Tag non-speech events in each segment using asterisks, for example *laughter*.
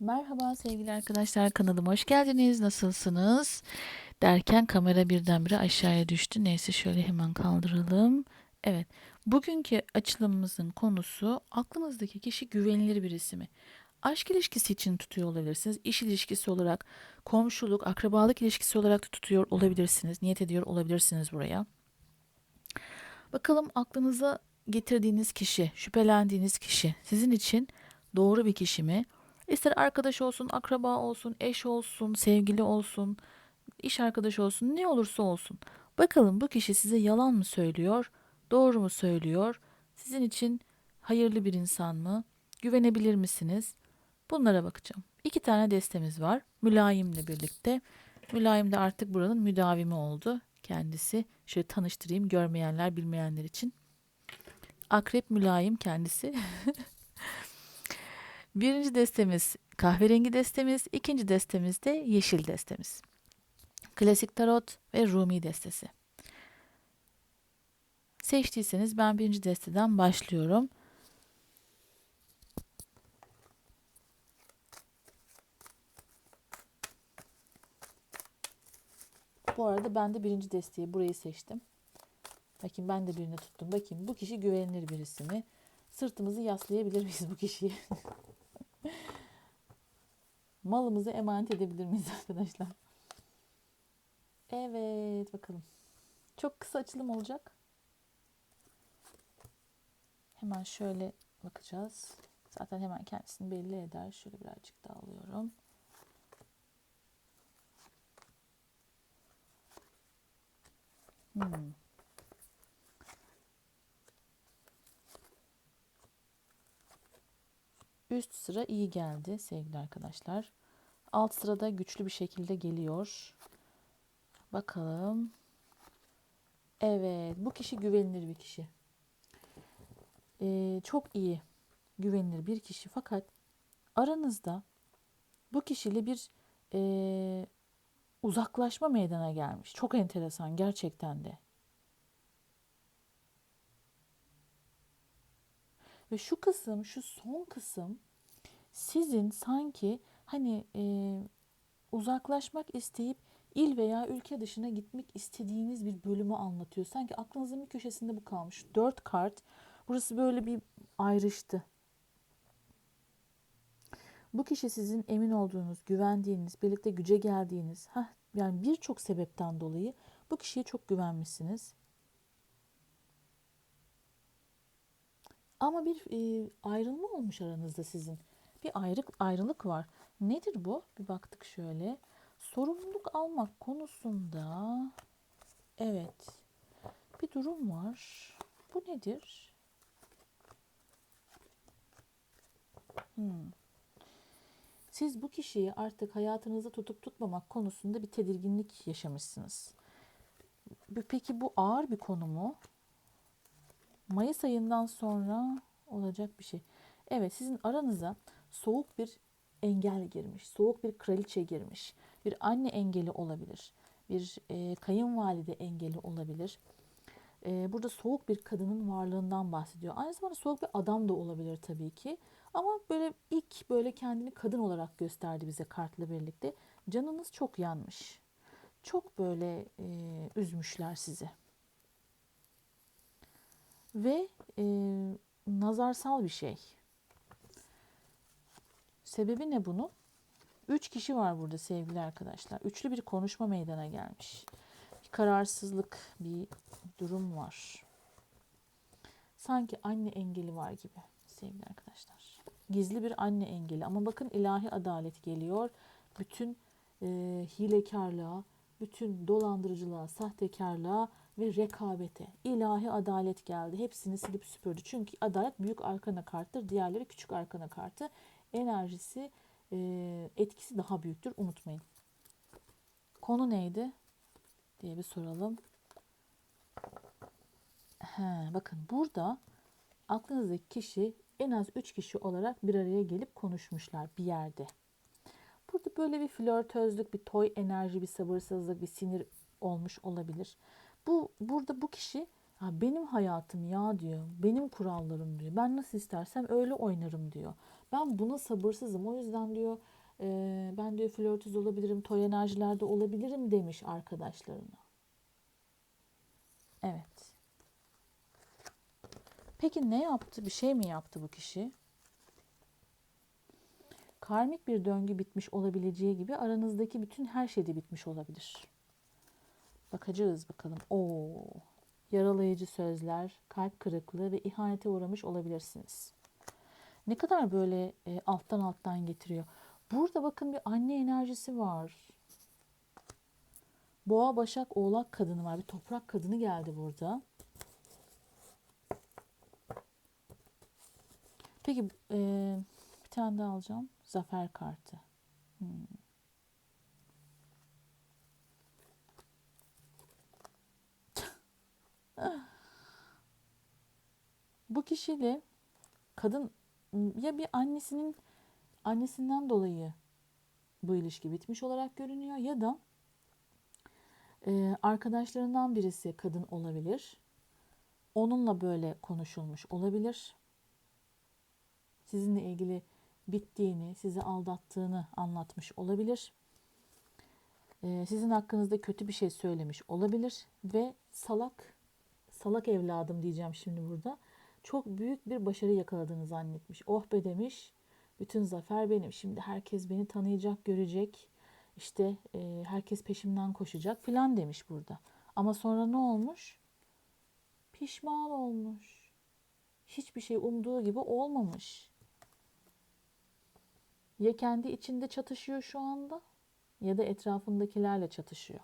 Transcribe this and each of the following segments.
Merhaba sevgili arkadaşlar kanalıma hoş geldiniz. Nasılsınız? Derken kamera birdenbire aşağıya düştü. Neyse şöyle hemen kaldıralım. Evet. Bugünkü açılımımızın konusu aklınızdaki kişi güvenilir birisi mi? Aşk ilişkisi için tutuyor olabilirsiniz. İş ilişkisi olarak, komşuluk, akrabalık ilişkisi olarak da tutuyor olabilirsiniz. Niyet ediyor olabilirsiniz buraya. Bakalım aklınıza getirdiğiniz kişi, şüphelendiğiniz kişi sizin için doğru bir kişi mi? İster arkadaş olsun, akraba olsun, eş olsun, sevgili olsun, iş arkadaşı olsun, ne olursa olsun. Bakalım bu kişi size yalan mı söylüyor, doğru mu söylüyor? Sizin için hayırlı bir insan mı? Güvenebilir misiniz? Bunlara bakacağım. İki tane destemiz var. Mülayimle birlikte. Mülayim de artık buranın müdavimi oldu. Kendisi. Şöyle tanıştırayım görmeyenler, bilmeyenler için. Akrep mülayim kendisi. *laughs* Birinci destemiz kahverengi destemiz, ikinci destemiz de yeşil destemiz. Klasik tarot ve Rumi destesi. Seçtiyseniz ben birinci desteden başlıyorum. Bu arada ben de birinci desteği burayı seçtim. Bakayım ben de birini tuttum. Bakayım bu kişi güvenilir birisi mi? Sırtımızı yaslayabilir miyiz bu kişiyi? *laughs* Malımızı emanet edebilir miyiz *laughs* arkadaşlar? Evet bakalım. Çok kısa açılım olacak. Hemen şöyle bakacağız. Zaten hemen kendisini belli eder. Şöyle birazcık daha alıyorum. Hmm. Üst sıra iyi geldi sevgili arkadaşlar. Alt sırada güçlü bir şekilde geliyor. Bakalım. Evet, bu kişi güvenilir bir kişi. Ee, çok iyi, güvenilir bir kişi. Fakat aranızda bu kişiyle bir e, uzaklaşma meydana gelmiş. Çok enteresan gerçekten de. Ve şu kısım, şu son kısım sizin sanki hani e, uzaklaşmak isteyip il veya ülke dışına gitmek istediğiniz bir bölümü anlatıyor. Sanki aklınızın bir köşesinde bu kalmış. Dört kart. Burası böyle bir ayrıştı. Bu kişi sizin emin olduğunuz, güvendiğiniz, birlikte güce geldiğiniz, heh, yani birçok sebepten dolayı bu kişiye çok güvenmişsiniz. Ama bir e, ayrılma olmuş aranızda sizin. Bir ayrılık ayrılık var. Nedir bu? Bir baktık şöyle. Sorumluluk almak konusunda evet bir durum var. Bu nedir? Hmm. Siz bu kişiyi artık hayatınızda tutup tutmamak konusunda bir tedirginlik yaşamışsınız. Peki bu ağır bir konu mu? Mayıs ayından sonra olacak bir şey. Evet sizin aranıza soğuk bir engel girmiş. Soğuk bir kraliçe girmiş. Bir anne engeli olabilir. Bir e, kayınvalide engeli olabilir. E, burada soğuk bir kadının varlığından bahsediyor. Aynı zamanda soğuk bir adam da olabilir tabii ki. Ama böyle ilk böyle kendini kadın olarak gösterdi bize kartla birlikte. Canınız çok yanmış. Çok böyle e, üzmüşler sizi. Ve e, nazarsal bir şey. Sebebi ne bunun? Üç kişi var burada sevgili arkadaşlar. Üçlü bir konuşma meydana gelmiş. Bir kararsızlık, bir durum var. Sanki anne engeli var gibi sevgili arkadaşlar. Gizli bir anne engeli ama bakın ilahi adalet geliyor. Bütün e, hilekarlığa, bütün dolandırıcılığa, sahtekarlığa ve rekabete. ilahi adalet geldi. Hepsini silip süpürdü. Çünkü adalet büyük arkana karttır. Diğerleri küçük arkana kartı. Enerjisi, e, etkisi daha büyüktür. Unutmayın. Konu neydi? diye bir soralım. He, bakın burada aklınızdaki kişi en az 3 kişi olarak bir araya gelip konuşmuşlar bir yerde. Burada böyle bir flörtözlük, bir toy enerji, bir sabırsızlık, bir sinir olmuş olabilir. Bu burada bu kişi ha benim hayatım ya diyor. Benim kurallarım diyor. Ben nasıl istersem öyle oynarım diyor. Ben buna sabırsızım. O yüzden diyor e, ben diyor flörtöz olabilirim, toy enerjilerde olabilirim demiş arkadaşlarına. Evet. Peki ne yaptı? Bir şey mi yaptı bu kişi? Karmik bir döngü bitmiş olabileceği gibi aranızdaki bütün her şey de bitmiş olabilir. Bakacağız bakalım. Oo. Yaralayıcı sözler, kalp kırıklığı ve ihanete uğramış olabilirsiniz. Ne kadar böyle e, alttan alttan getiriyor. Burada bakın bir anne enerjisi var. Boğa, Başak, Oğlak kadını var. Bir toprak kadını geldi burada. Peki e, bir tane daha alacağım. Zafer kartı. Hmm. *laughs* Bu kişiyle kadın ya bir annesinin annesinden dolayı bu ilişki bitmiş olarak görünüyor ya da e, arkadaşlarından birisi kadın olabilir. Onunla böyle konuşulmuş olabilir. Sizinle ilgili bittiğini, sizi aldattığını anlatmış olabilir. E, sizin hakkınızda kötü bir şey söylemiş olabilir ve salak, salak evladım diyeceğim şimdi burada. Çok büyük bir başarı yakaladığını zannetmiş. Oh be demiş. Bütün zafer benim. Şimdi herkes beni tanıyacak, görecek. İşte e, herkes peşimden koşacak filan demiş burada. Ama sonra ne olmuş? Pişman olmuş. Hiçbir şey umduğu gibi olmamış. Ya kendi içinde çatışıyor şu anda ya da etrafındakilerle çatışıyor.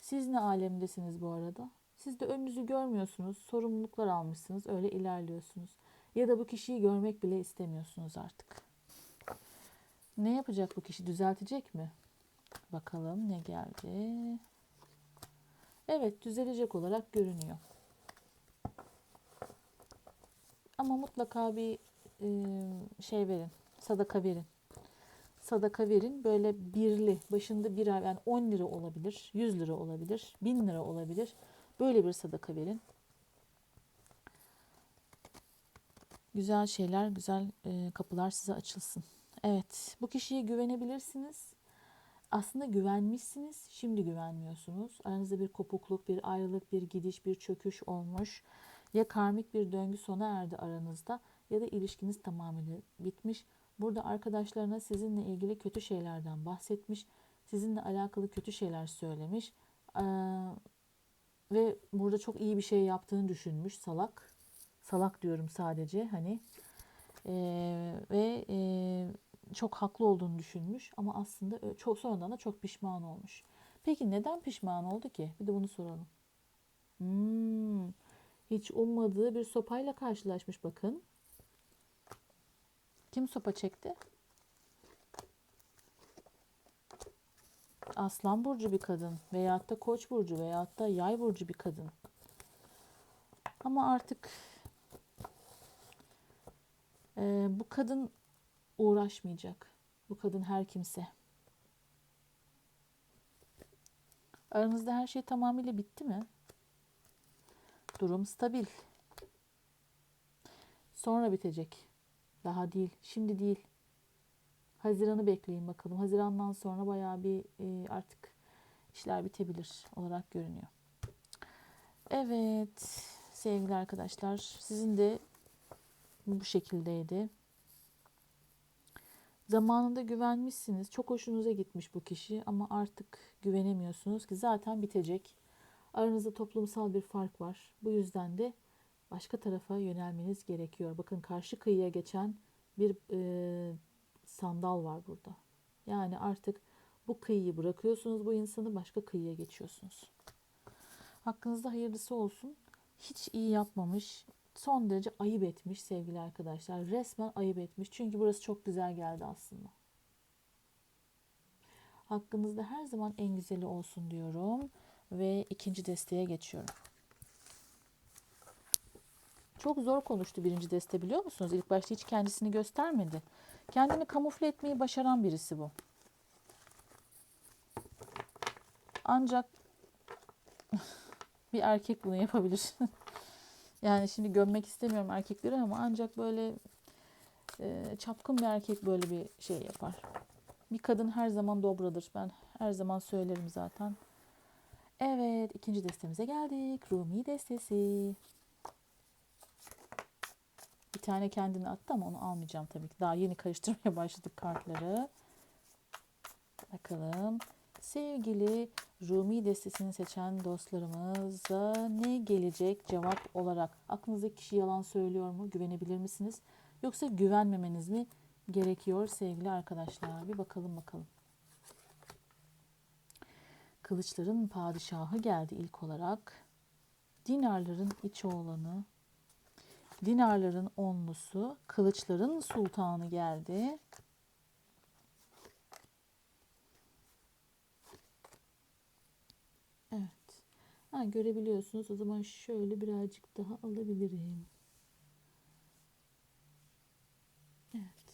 Siz ne alemdesiniz bu arada? Siz de önünüzü görmüyorsunuz, sorumluluklar almışsınız, öyle ilerliyorsunuz. Ya da bu kişiyi görmek bile istemiyorsunuz artık. Ne yapacak bu kişi? Düzeltecek mi? Bakalım ne geldi. Evet, düzelecek olarak görünüyor. Ama mutlaka bir e, şey verin, sadaka verin. Sadaka verin böyle birli, başında bir yani 10 lira olabilir, 100 lira olabilir, 1000 lira olabilir. Böyle bir sadaka verin. Güzel şeyler, güzel e, kapılar size açılsın. Evet, bu kişiye güvenebilirsiniz. Aslında güvenmişsiniz, şimdi güvenmiyorsunuz. Aranızda bir kopukluk, bir ayrılık, bir gidiş, bir çöküş olmuş. Ya karmik bir döngü sona erdi aranızda ya da ilişkiniz tamamıyla bitmiş. Burada arkadaşlarına sizinle ilgili kötü şeylerden bahsetmiş. Sizinle alakalı kötü şeyler söylemiş. Ee, ve burada çok iyi bir şey yaptığını düşünmüş salak. Salak diyorum sadece hani. Ee, ve e, çok haklı olduğunu düşünmüş ama aslında çok sonradan da çok pişman olmuş. Peki neden pişman oldu ki? Bir de bunu soralım. Hmm, hiç ummadığı bir sopayla karşılaşmış bakın. Kim sopa çekti? Aslan burcu bir kadın veyahut da koç burcu veyahut da yay burcu bir kadın. Ama artık e, bu kadın uğraşmayacak. Bu kadın her kimse. Aranızda her şey tamamıyla bitti mi? Durum stabil. Sonra bitecek. Daha değil. Şimdi değil. Haziran'ı bekleyin bakalım. Haziran'dan sonra bayağı bir e, artık işler bitebilir olarak görünüyor. Evet sevgili arkadaşlar sizin de bu şekildeydi. Zamanında güvenmişsiniz. Çok hoşunuza gitmiş bu kişi ama artık güvenemiyorsunuz ki zaten bitecek. Aranızda toplumsal bir fark var. Bu yüzden de başka tarafa yönelmeniz gerekiyor. Bakın karşı kıyıya geçen bir e, sandal var burada. Yani artık bu kıyıyı bırakıyorsunuz bu insanı başka kıyıya geçiyorsunuz. Hakkınızda hayırlısı olsun. Hiç iyi yapmamış. Son derece ayıp etmiş sevgili arkadaşlar. Resmen ayıp etmiş. Çünkü burası çok güzel geldi aslında. Hakkınızda her zaman en güzeli olsun diyorum. Ve ikinci desteğe geçiyorum. Çok zor konuştu birinci deste biliyor musunuz? İlk başta hiç kendisini göstermedi. Kendini kamufle etmeyi başaran birisi bu. Ancak *laughs* bir erkek bunu yapabilir. *laughs* Yani şimdi gömmek istemiyorum erkekleri ama ancak böyle e, çapkın bir erkek böyle bir şey yapar. Bir kadın her zaman dobradır. Ben her zaman söylerim zaten. Evet, ikinci destemize geldik. Rumi destesi. Tane kendini attı ama onu almayacağım tabii ki. Daha yeni karıştırmaya *laughs* başladık kartları. Bakalım. Sevgili Rumi destesini seçen dostlarımıza ne gelecek cevap olarak? Aklınızdaki kişi yalan söylüyor mu? Güvenebilir misiniz? Yoksa güvenmemeniz mi gerekiyor sevgili arkadaşlar? Bir bakalım bakalım. Kılıçların padişahı geldi ilk olarak. Dinarların iç oğlanı. Dinarların onlusu. Kılıçların sultanı geldi. Evet. Ha, görebiliyorsunuz. O zaman şöyle birazcık daha alabilirim. Evet.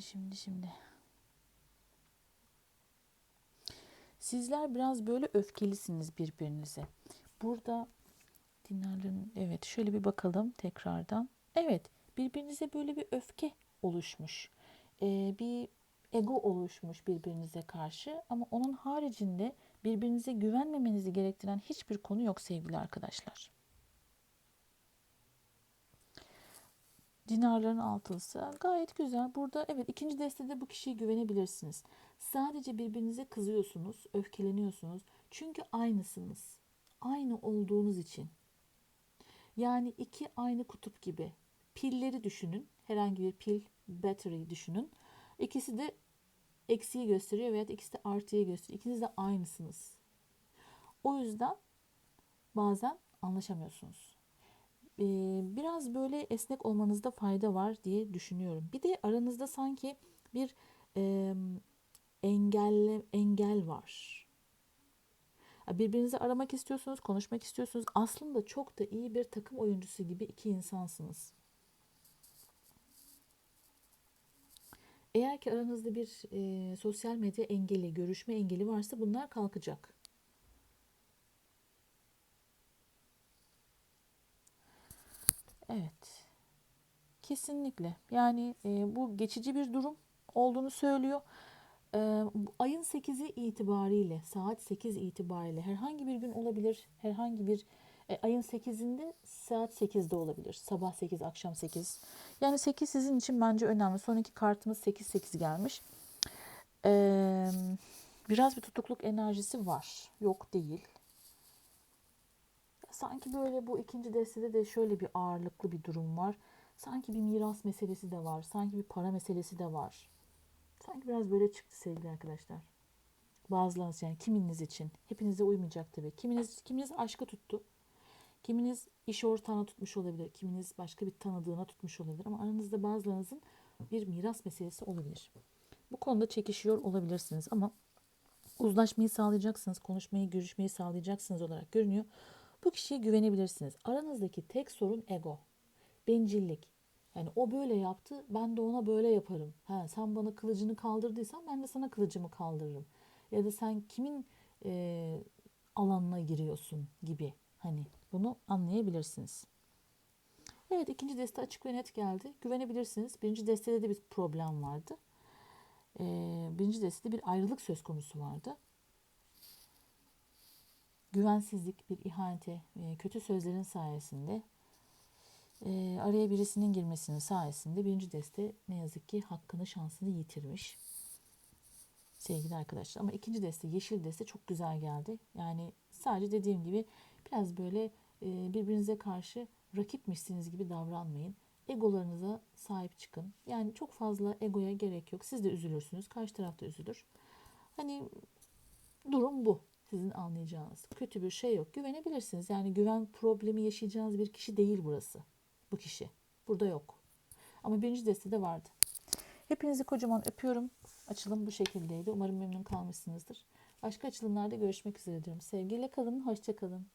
Şimdi, şimdi, şimdi. Sizler biraz böyle öfkelisiniz birbirinize. Burada dinarların evet şöyle bir bakalım tekrardan. Evet birbirinize böyle bir öfke oluşmuş. Ee, bir ego oluşmuş birbirinize karşı ama onun haricinde birbirinize güvenmemenizi gerektiren hiçbir konu yok sevgili arkadaşlar. Dinarların altılısı gayet güzel. Burada evet ikinci destede bu kişiye güvenebilirsiniz. Sadece birbirinize kızıyorsunuz, öfkeleniyorsunuz. Çünkü aynısınız. Aynı olduğunuz için. Yani iki aynı kutup gibi. Pilleri düşünün. Herhangi bir pil, battery düşünün. İkisi de eksiği gösteriyor veya ikisi de artıyı gösteriyor. İkiniz de aynısınız. O yüzden bazen anlaşamıyorsunuz. Biraz böyle esnek olmanızda fayda var diye düşünüyorum. Bir de aranızda sanki bir e, engelle engel var. Birbirinizi aramak istiyorsunuz, konuşmak istiyorsunuz. Aslında çok da iyi bir takım oyuncusu gibi iki insansınız. Eğer ki aranızda bir e, sosyal medya engeli, görüşme engeli varsa bunlar kalkacak. Evet. Kesinlikle. Yani e, bu geçici bir durum olduğunu söylüyor. E, ayın 8'i itibariyle, saat 8 itibariyle herhangi bir gün olabilir. Herhangi bir e, ayın 8'inde saat 8'de olabilir. Sabah 8, akşam 8. Yani 8 sizin için bence önemli. Sonraki kartımız 8-8 gelmiş. E, biraz bir tutukluk enerjisi var. Yok değil sanki böyle bu ikinci destede de şöyle bir ağırlıklı bir durum var. Sanki bir miras meselesi de var. Sanki bir para meselesi de var. Sanki biraz böyle çıktı sevgili arkadaşlar. Bazılarınız yani kiminiz için. Hepinize uymayacak tabii. Kiminiz, kiminiz aşkı tuttu. Kiminiz iş ortağına tutmuş olabilir. Kiminiz başka bir tanıdığına tutmuş olabilir. Ama aranızda bazılarınızın bir miras meselesi olabilir. Bu konuda çekişiyor olabilirsiniz ama uzlaşmayı sağlayacaksınız, konuşmayı, görüşmeyi sağlayacaksınız olarak görünüyor. Bu kişiye güvenebilirsiniz. Aranızdaki tek sorun ego. Bencillik. Yani o böyle yaptı, ben de ona böyle yaparım. Ha, sen bana kılıcını kaldırdıysan ben de sana kılıcımı kaldırırım. Ya da sen kimin e, alanına giriyorsun gibi. Hani bunu anlayabilirsiniz. Evet ikinci deste açık ve net geldi. Güvenebilirsiniz. Birinci destede de bir problem vardı. Ee, birinci destede bir ayrılık söz konusu vardı güvensizlik, bir ihanete, e, kötü sözlerin sayesinde e, araya birisinin girmesinin sayesinde birinci deste ne yazık ki hakkını şansını yitirmiş. Sevgili arkadaşlar ama ikinci deste yeşil deste çok güzel geldi. Yani sadece dediğim gibi biraz böyle e, birbirinize karşı rakipmişsiniz gibi davranmayın. Egolarınıza sahip çıkın. Yani çok fazla egoya gerek yok. Siz de üzülürsünüz. Karşı taraf da üzülür. Hani durum bu sizin anlayacağınız. Kötü bir şey yok. Güvenebilirsiniz. Yani güven problemi yaşayacağınız bir kişi değil burası. Bu kişi. Burada yok. Ama birinci destede vardı. Hepinizi kocaman öpüyorum. Açılım bu şekildeydi. Umarım memnun kalmışsınızdır. Başka açılımlarda görüşmek üzere diyorum. Sevgiyle kalın, hoşça kalın.